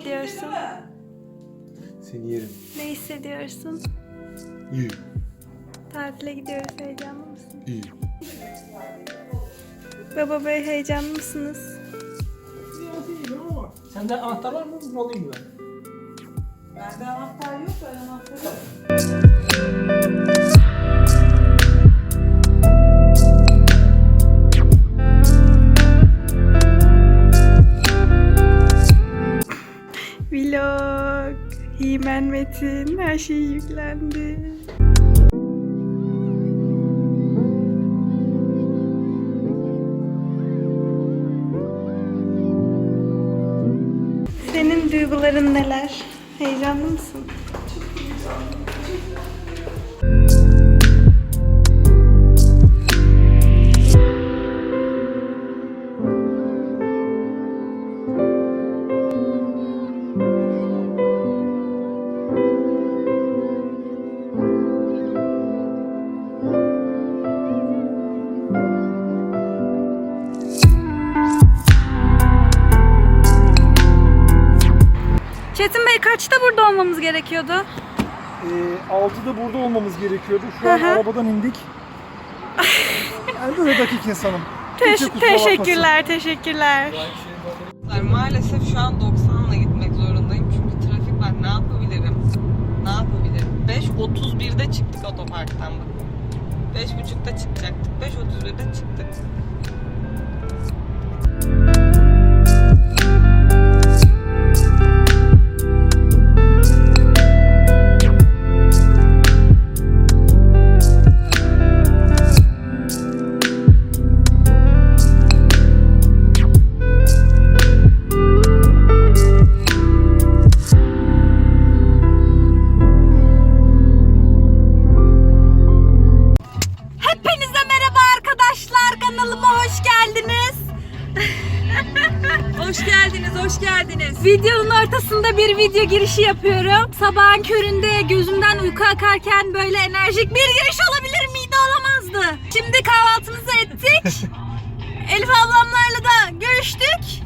Ne hissediyorsun? Seni yerim. Ne hissediyorsun? İyi. Tatile gidiyoruz. Heyecanlı mısın? İyi. Baba bey heyecanlı mısınız? Sende anahtar var mı? Alayım mı ben? Bende anahtar yok, ben anahtarı Vlog. Himen Metin. Her şey yüklendi. Senin duyguların neler? Olmamız gerekiyordu? Ee, 6'da burada olmamız gerekiyordu. Şu an Hı hı. arabadan indik. Böyle dakik insanım. Teş- Kimse kusura bakmasın. teşekkürler, teşekkürler. Maalesef şu an 90'la gitmek zorundayım çünkü trafik var. Ne yapabilirim? Ne yapabilirim? 5.31'de çıktık otoparktan bak. 5.30'da çıkacaktık. 5.31'de çıktık. Hoş geldiniz, hoş geldiniz. Videonun ortasında bir video girişi yapıyorum. Sabahın köründe gözümden uyku akarken böyle enerjik bir giriş olabilir miydi? Olamazdı. Şimdi kahvaltımızı ettik. Elif ablamlarla da görüştük.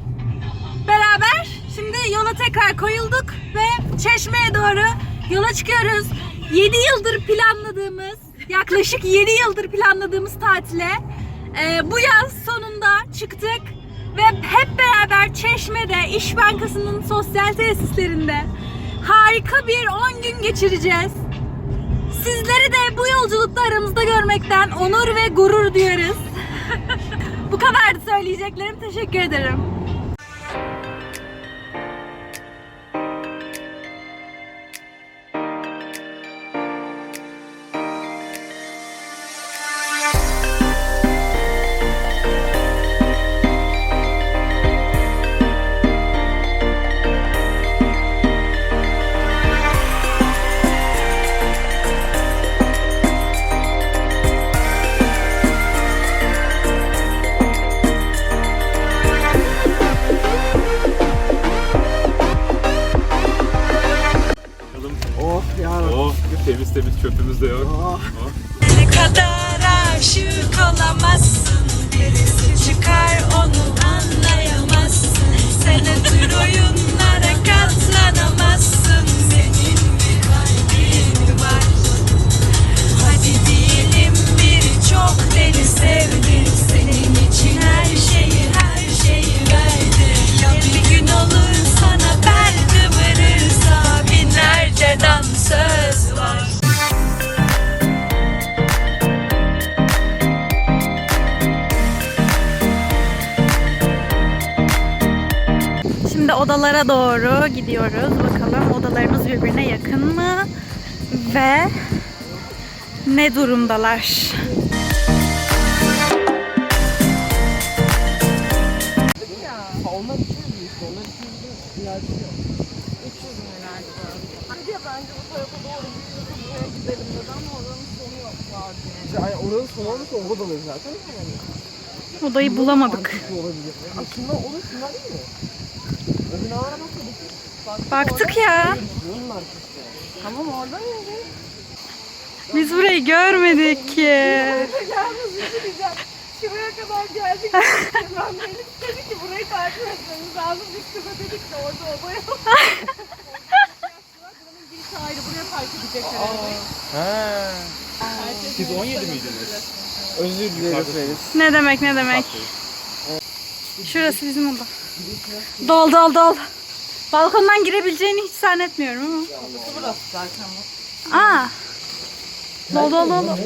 Beraber. Şimdi yola tekrar koyulduk ve Çeşme'ye doğru yola çıkıyoruz. 7 yıldır planladığımız, yaklaşık 7 yıldır planladığımız tatile e, bu yaz sonunda çıktık ve hep beraber Çeşme'de İş Bankası'nın sosyal tesislerinde harika bir 10 gün geçireceğiz. Sizleri de bu yolculukta aramızda görmekten onur ve gurur duyarız. bu kadardı söyleyeceklerim. Teşekkür ederim. Odalara doğru gidiyoruz. Bakalım odalarımız birbirine yakın mı? Ve ne durumdalar? Yani oranın sonu olursa orada da olur zaten. Odayı bulamadık. Aslında olur şunlar değil mi? Bakmadık. Baktık ya. Tamam oradan yürü. Biz burayı görmedik ki. Şuraya kadar geldik. ben Melis dedi ki burayı takip etmemiz lazım. Biz kıza dedik de orada oba yok. Buranın girişi ayrı. Buraya park edecekler arabayı. Siz 17 miydiniz? Özür dileriz. Ne demek ne demek. Şurası bizim oda. Dol dol dol. Balkondan girebileceğini hiç zannetmiyorum ama. Burası zaten bu. Aa. Dol dol dol.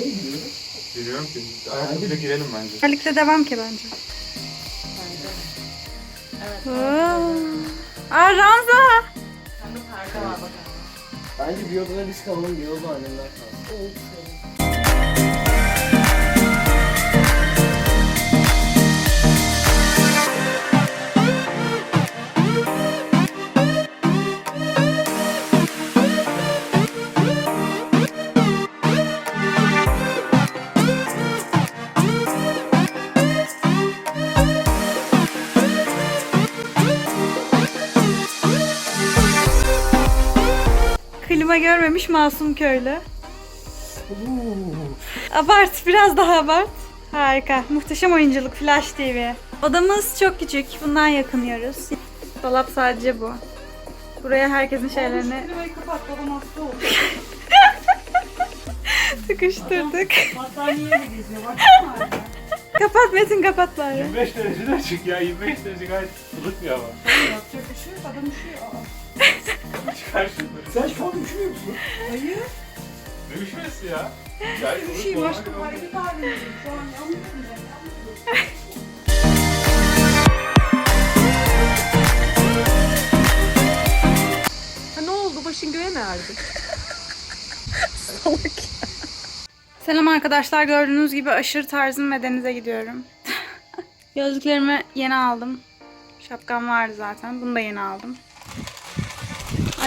Bilmiyorum ki. Ayakkabıyla girelim bence. Özellikle devam ki bence. Evet. Aa Ranza. Sende perde var bakın. Bence bir odada biz kalalım, bir odada annemler kalsın. Görmemiş masum köylü. Abart, biraz daha abart. Harika. Muhteşem oyunculuk Flash TV. Odamız çok küçük. Bundan yakınıyoruz. Dolap sadece bu. Buraya herkesin şeylerini kapat babam hasta oldu. sıkıştırdık. Battaniyeyle geziyor. Baksana. kapat Metin kapat bari. 25 derecede açık ya. 25 derece gayet ılık bir hava. Yapacak bir şey yok. Adam üşüyor. Çıkar. Sen şu an üşümüyor musun? Hayır. Ne üşümesi ya? Ilık bir Üşüyor. hava. Aşkım hareket halindeyim. Şu an ben. Ha ne oldu? Başın göğe mi erdi? Selam arkadaşlar. Gördüğünüz gibi aşırı tarzım ve denize gidiyorum. Gözlüklerimi yeni aldım. Şapkam vardı zaten. Bunu da yeni aldım.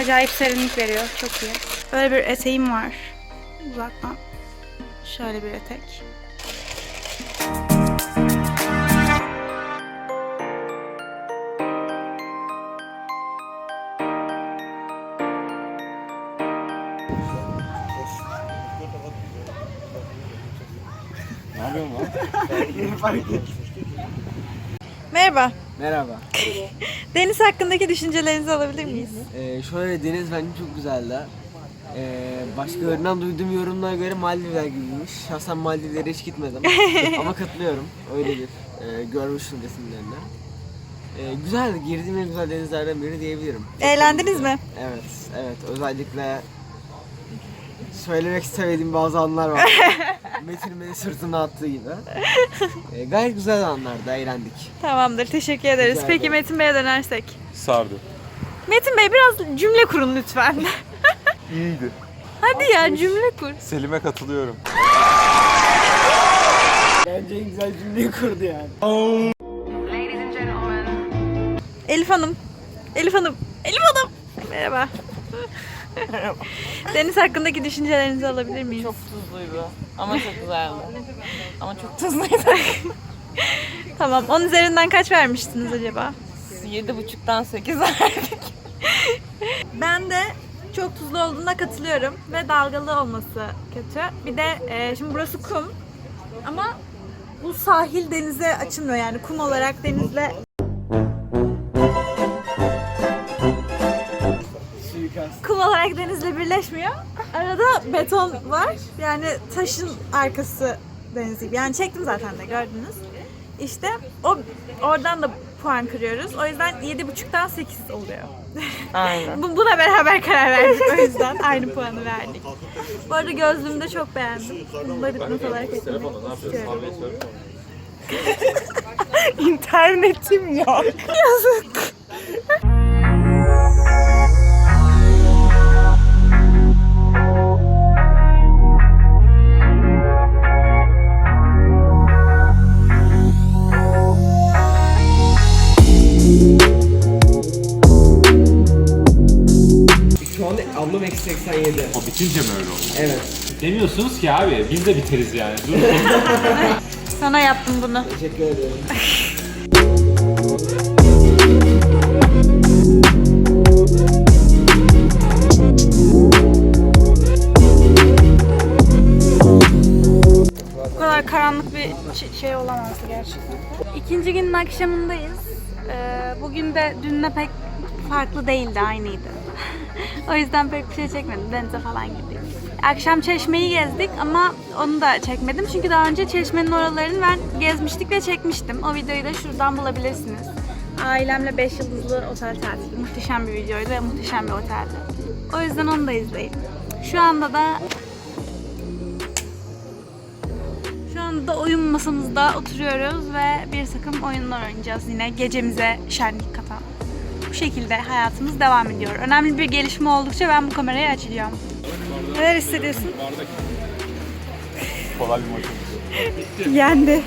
Acayip serinlik veriyor. Çok iyi. Böyle bir eteğim var. Uzaktan. Şöyle bir etek. Merhaba. Merhaba. Deniz hakkındaki düşüncelerinizi alabilir miyiz? Ee, şöyle deniz bence çok güzeldi. Ee, başkalarından duyduğum yorumlara göre Maldivler gibiymiş. Şahsen Maldivlere hiç gitmedim. Ama katılıyorum. Öyledir. Ee, görmüştüm resimlerini. Ee, güzeldi. Girdiğim en güzel denizlerden biri diyebilirim. Eğlendiniz mi? Evet, evet. Özellikle söylemek istemediğim bazı anlar var. Metin beni sırtına attığı gibi. Ee, gayet güzel anlardı, eğlendik. Tamamdır. Teşekkür ederiz. Rica Peki ederim. Metin Bey'e dönersek. Sardı. Metin Bey biraz cümle kurun lütfen. İyiydi. Hadi ya cümle kur. Selim'e katılıyorum. Bence en güzel cümleyi kurdu yani. Elif Hanım. Elif Hanım. Elif Hanım. Merhaba. Deniz hakkındaki düşüncelerinizi alabilir miyim? Çok tuzluydu. Ama çok güzeldi. Ama çok tuzluydu. Tamam. 10 üzerinden kaç vermiştiniz acaba? 7.5'tan 8 verdik. Ben de çok tuzlu olduğuna katılıyorum ve dalgalı olması kötü. Bir de e, şimdi burası kum ama bu sahil denize açılmıyor yani kum olarak denizle birleşmiyor. Arada beton var. Yani taşın arkası deniz gibi. Yani çektim zaten de gördünüz. İşte o oradan da puan kırıyoruz. O yüzden 7.5'tan 8 oluyor. Aynen. Bu- Buna beraber karar verdik o yüzden aynı puanı verdik. Bu arada gözlüğümü de çok beğendim. Bunu da dipnot olarak eklemek istiyorum. İnternetim yok. Yazık. bitince mi öyle oldu? Evet. Demiyorsunuz ki abi. Biz de biteriz yani. Dur. Sana yaptım bunu. Teşekkür ederim. Bu kadar karanlık bir şey olamazdı gerçekten. İkinci günün akşamındayız. Ee, bugün de dünle pek farklı değildi, aynıydı. O yüzden pek bir şey çekmedim. Denize falan gittik. Akşam çeşmeyi gezdik ama onu da çekmedim. Çünkü daha önce çeşmenin oralarını ben gezmiştik ve çekmiştim. O videoyu da şuradan bulabilirsiniz. Ailemle 5 yıldızlı otel tatili. Muhteşem bir videoydu ve muhteşem bir oteldi. O yüzden onu da izleyin. Şu anda da şu anda oyun masamızda oturuyoruz ve bir takım oyunlar oynayacağız yine gecemize şenlik. Bu şekilde hayatımız devam ediyor. Önemli bir gelişme oldukça ben bu kamerayı açacağım. Neler hissediyorsun? Kolay bir maç. Yendi.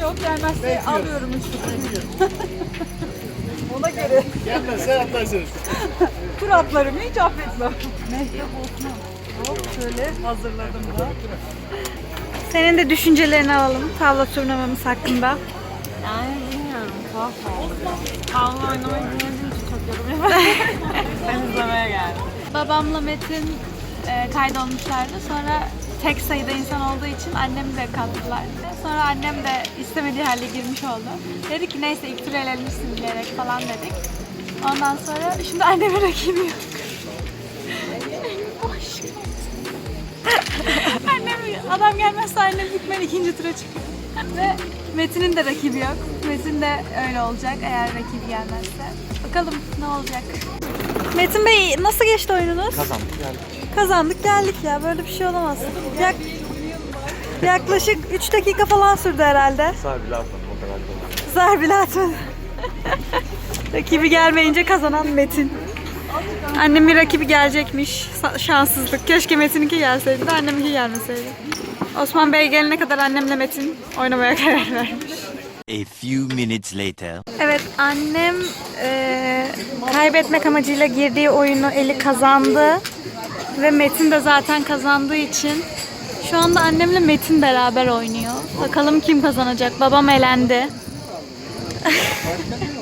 Yok gelmezse alıyorum üç Ona göre. Gelmezse atlarsınız. Tur atlarımı hiç affetmem. Mehtap Osman. Hop şöyle hazırladım da. Senin de düşüncelerini alalım tavla turnuvamız hakkında. Yani bilmiyorum. Tuhaf oldu. Tavla oynamayı çok yorum yapamıyorum. ben izlemeye geldim. Babamla Metin e, kaydolmuşlardı. Sonra tek sayıda insan olduğu için annemi de kattılar. Sonra annem de istemediği halde girmiş oldu. Dedi ki neyse ilk tur elenirsin diyerek falan dedik. Ondan sonra şimdi annemin rakibi yok. Annem, adam gelmezse annem hükmen ikinci tura çıkıyor. Ve Metin'in de rakibi yok. Metin de öyle olacak eğer rakibi gelmezse. Bakalım ne olacak. Metin Bey nasıl geçti oyununuz? Kazandık geldik. Kazandık geldik ya. Böyle bir şey olamaz. Yak- yaklaşık 3 dakika falan sürdü herhalde. Sağ bile atmadım o kadar da. Zar bile atmadı. rakibi gelmeyince kazanan Metin. Annemin rakibi gelecekmiş. Sa- Şanssızlık. Keşke Metin'inki gelseydi de anneminki gelmeseydi. Osman Bey gelene kadar annemle Metin oynamaya karar vermiş. A few minutes later. Evet annem eee, kaybetmek amacıyla girdiği oyunu eli kazandı. Ve Metin de zaten kazandığı için şu anda annemle Metin beraber oynuyor. Bakalım kim kazanacak. Babam elendi.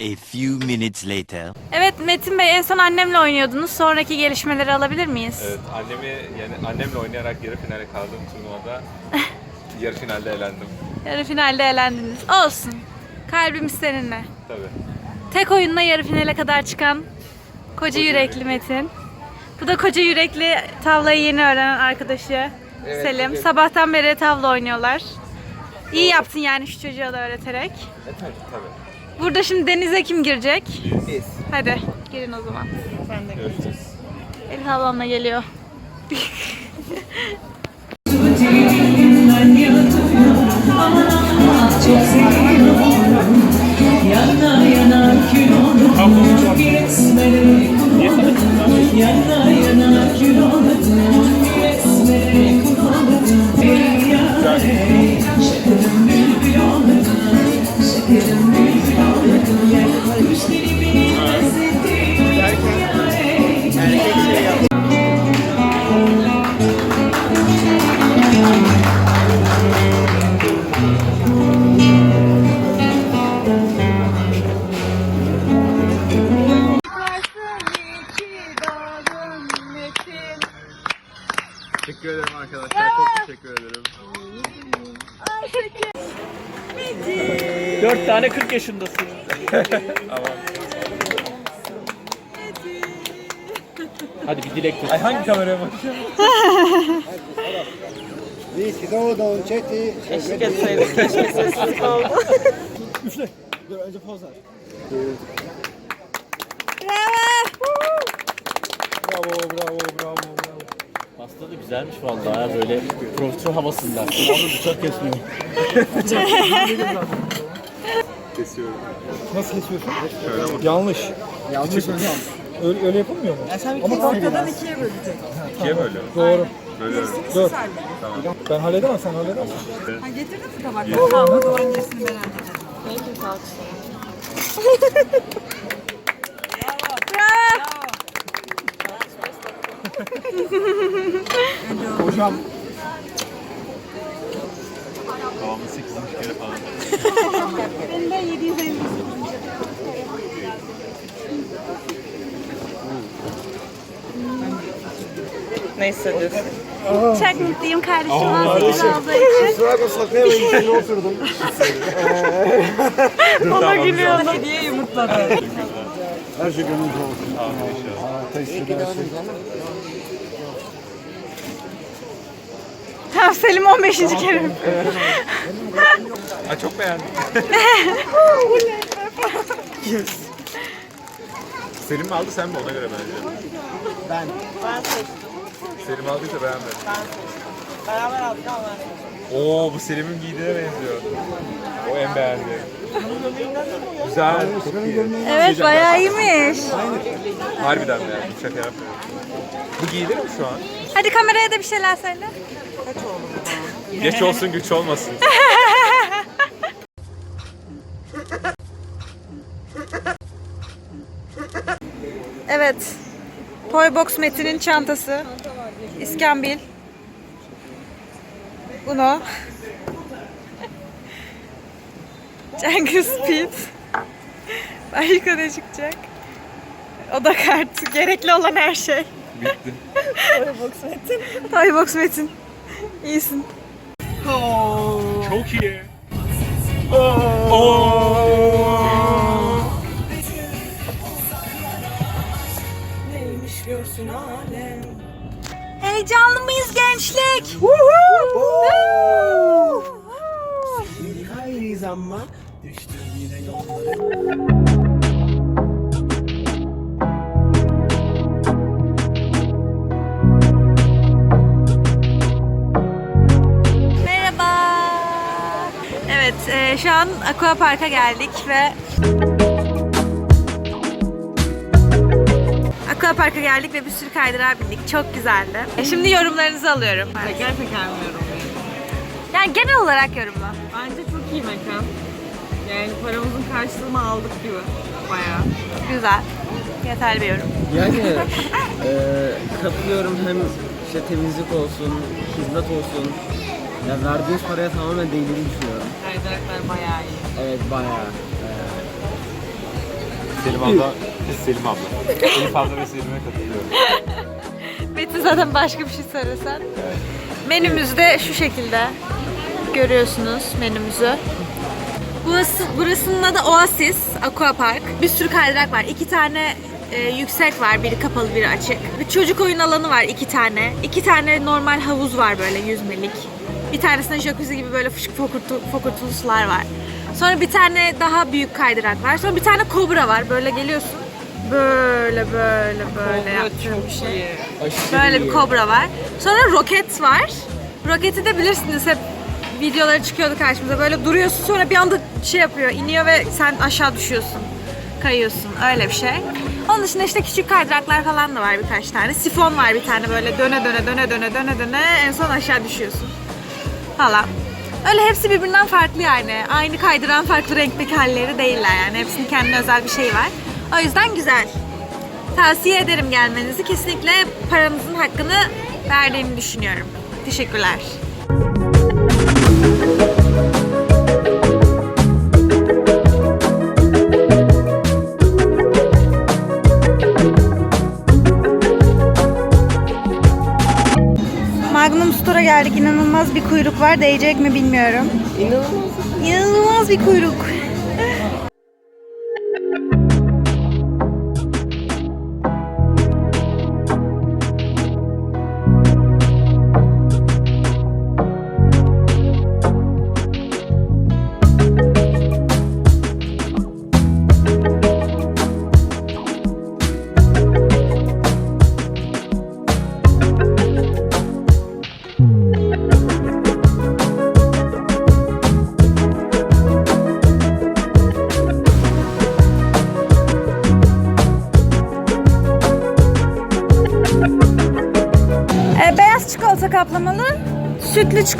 A few minutes later. Evet Metin Bey en son annemle oynuyordunuz. Sonraki gelişmeleri alabilir miyiz? Evet annemi yani annemle oynayarak yarı finale kaldığım turnuvada yarı finalde elendim. Yarı finalde elendiniz. Olsun. Kalbimiz seninle. Tabii. Tek oyunla yarı finale kadar çıkan koca yürekli Metin. Bu da koca yürekli tavlayı yeni öğrenen arkadaşı Selim. Sabahtan beri tavla oynuyorlar. İyi yaptın yani şu çocuğa da öğreterek. E tabii tabii. Burada şimdi denize kim girecek? Biz. Hadi girin o zaman. Görüşürüz. Elif ablamla geliyor. Teşekkür tane 40 yaşındasın. Hadi bir dilek tut. Ay hangi kameraya bakacağım? Eşlik etseydik keşke sessiz kaldı. Dur önce poz ver. Bravo bravo bravo bravo. Pasta da güzelmiş vallahi ya böyle profesör havasında. Ama bıçak kesmiyor. Kesiyorum. Nasıl kesiyorsun? Şöyle bak. Yanlış. Yanlış hocam. Öyle, öyle yapılmıyor mu? Ya sen bir kez ortadan ikiye böleceksin. İkiye bölüyorum. Doğru. Bölüyorum. Dur. Ben halledemem, sen halledersin. Ha getirdin mi tabakları? Tamam o zaman gerisini ben hallederim. Belki kalksın. Hocam 8. kere falan. Ne hissediyorsun? Çok mutluyum kardeşim vazgeçti olduğu için. Kusura bakma saklayamayın içine oturdum. Ona gülüyorum. Hediye yumurtladı. Her şey gönlünüzce olsun. Teşekkür ederim. Tamam Selim 15. kere. Aa, çok beğendim. Selim mi aldı sen mi ona göre bence. Ben. Ben seçtim. Selim aldıysa beğenmedim. Beraber aldık ama ben seçtim. Oo bu Selim'in giydiğine benziyor. O en beğendiğim. Güzel. Evet bayağı iyiymiş. Harbiden beğendim, şaka yapmıyorum. Bu giyilir mi şu an? Hadi kameraya da bir şeyler söyle. Geç olsun güç olmasın. Evet. Toybox Metin'in çantası. İskambil. Uno. Jungle Speed. Başka ne çıkacak? Oda kartı. Gerekli olan her şey. Bitti. Toybox Metin. İyisin. Çok iyi. Heyecanlı mıyız gençlik? Hayır ama. Merhaba. An Aqua Park'a geldik ve Aqua Park'a geldik ve bir sürü kaydırağa bindik. Çok güzeldi. E, şimdi yorumlarınızı alıyorum. Teker teker mi yorumlayayım? Yani genel olarak yorumla. Bence çok iyi mekan. Yani paramızın karşılığını aldık gibi. Bayağı. Güzel. Yeterli bir yorum. Yani e, katılıyorum hem işte temizlik olsun, hizmet olsun. Ya verdiğiniz paraya tamamen değdiğini düşünüyorum. Kaydıraklar bayağı iyi. Evet bayağı. Selim abla, Selim abla. Elif abla ve Selim'e katılıyorum. Metin zaten başka bir şey söylesen. Menümüz de şu şekilde. Görüyorsunuz menümüzü. Burası, burasının adı Oasis Aqua Park. Bir sürü kaydırak var. İki tane e, yüksek var. Biri kapalı, biri açık. Bir çocuk oyun alanı var iki tane. İki tane normal havuz var böyle yüzmelik. Bir tanesinde jacuzzi gibi böyle fışık fokurtu, fokurtulu sular var. Sonra bir tane daha büyük kaydırak var. Sonra bir tane kobra var. Böyle geliyorsun. Böyle böyle böyle yaptığın bir şey. Böyle bir kobra var. Sonra roket var. Roketi de bilirsiniz hep videoları çıkıyordu karşımıza. Böyle duruyorsun sonra bir anda şey yapıyor, iniyor ve sen aşağı düşüyorsun. Kayıyorsun. Öyle bir şey. Onun dışında işte küçük kaydıraklar falan da var birkaç tane. Sifon var bir tane böyle döne döne döne döne döne döne en son aşağı düşüyorsun. Falan. Öyle hepsi birbirinden farklı yani. Aynı kaydıran farklı renkteki halleri değiller yani. Hepsinin kendine özel bir şey var. O yüzden güzel. Tavsiye ederim gelmenizi. Kesinlikle paranızın hakkını verdiğimi düşünüyorum. Teşekkürler. Geldik. İnanılmaz bir kuyruk var. Değecek mi bilmiyorum. İnanılmaz. İnanılmaz bir kuyruk.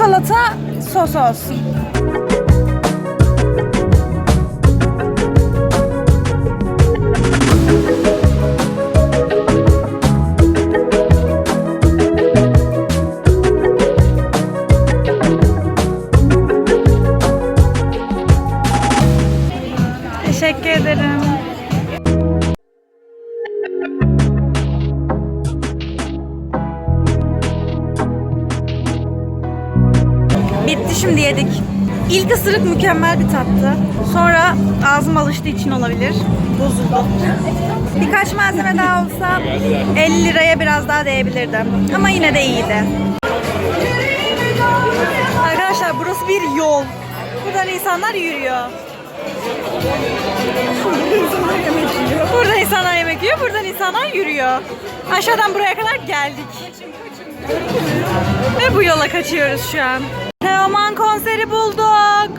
Çikolata sos olsun. Yedik. İlk ısırık mükemmel bir tattı. Sonra ağzım alıştığı için olabilir. Bozuldu. Birkaç malzeme daha olsa 50 liraya biraz daha değebilirdim. Ama yine de iyiydi. Arkadaşlar burası bir yol. Buradan insanlar yürüyor. Burada insanlar yemek yiyor, buradan insanlar yürüyor. Aşağıdan buraya kadar geldik. Ve bu yola kaçıyoruz şu an. Teoman konseri bulduk.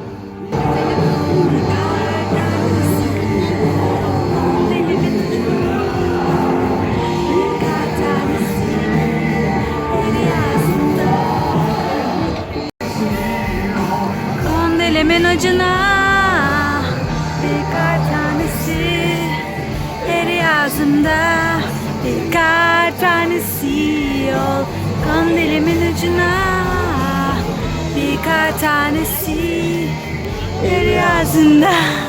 No.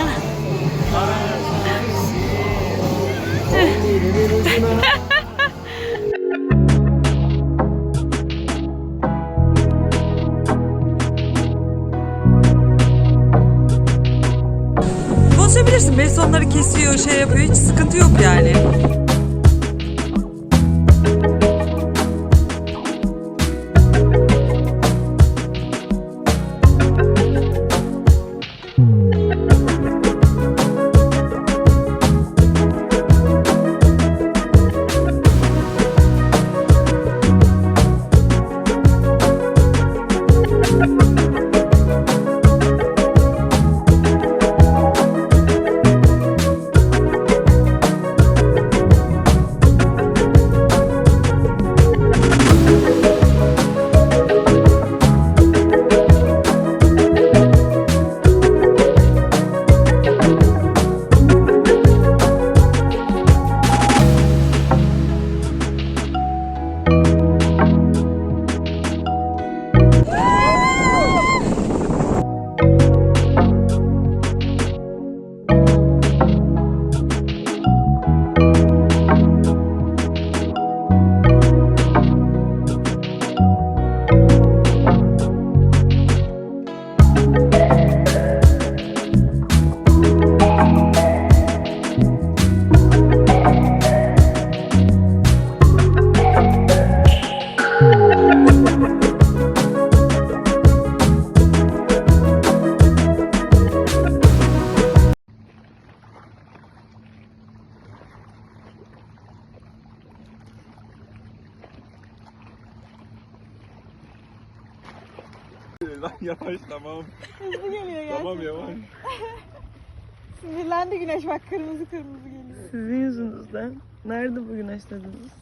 Tamam. Tamam yavaş. Sinirlendi güneş bak kırmızı kırmızı geliyor. Sizin yüzünüzden. Nerede bu güneş dediniz?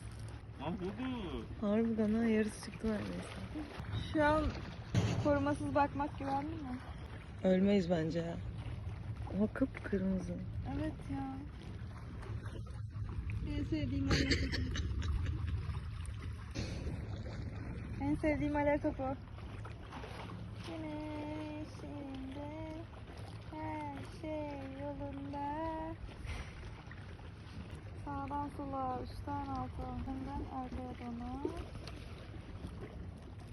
Lan budu. Harbiden ha yarısı çıktı neredeyse. Şu an korumasız bakmak güvenli mi? Ölmeyiz bence ya. O kıpkırmızı. Evet ya. En sevdiğim alev topu. En sevdiğim alev topu. Güneşinde her yolunda. Sağdan sola, üstten alta, önden arkaya dona.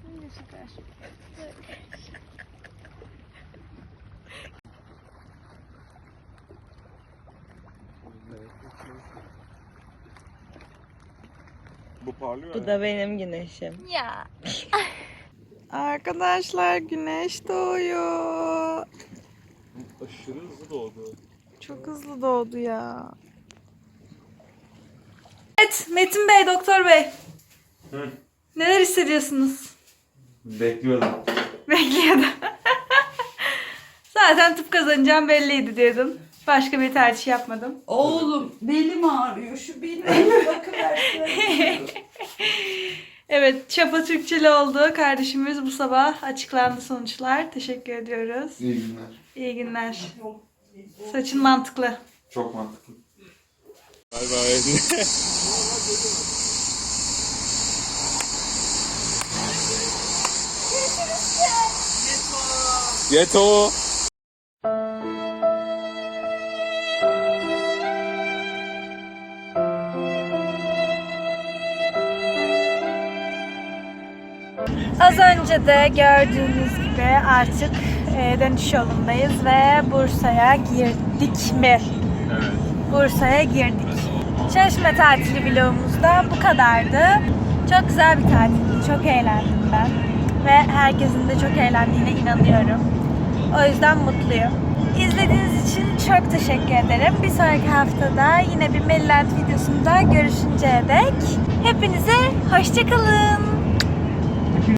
Şimdi süper. Bu parlıyor Bu da benim güneşim. Ya. Arkadaşlar güneş doğuyor. Aşırı hızlı doğdu. Çok hızlı doğdu ya. Evet Metin Bey, Doktor Bey. Hı. Neler hissediyorsunuz? Bekliyordum. Bekliyordum. Zaten tıp kazanacağım belliydi diyordum. Başka bir tercih yapmadım. Oğlum belim ağrıyor. Şu belime bakıversene. Evet, Çapa Türkçeli oldu. Kardeşimiz bu sabah açıklandı sonuçlar. Teşekkür ediyoruz. İyi günler. İyi günler. Saçın mantıklı. Çok mantıklı. Bay bay. Yeto. Az önce de gördüğünüz gibi gibi artık e, dönüş yolundayız ve Bursa'ya girdik mi? Evet. Bursa'ya girdik. Çalışma tatili vlogumuzda bu kadardı. Çok güzel bir tatildi. Çok eğlendim ben. Ve herkesin de çok eğlendiğine inanıyorum. O yüzden mutluyum. İzlediğiniz için çok teşekkür ederim. Bir sonraki haftada yine bir Maryland videosunda görüşünceye dek hepinize hoşçakalın.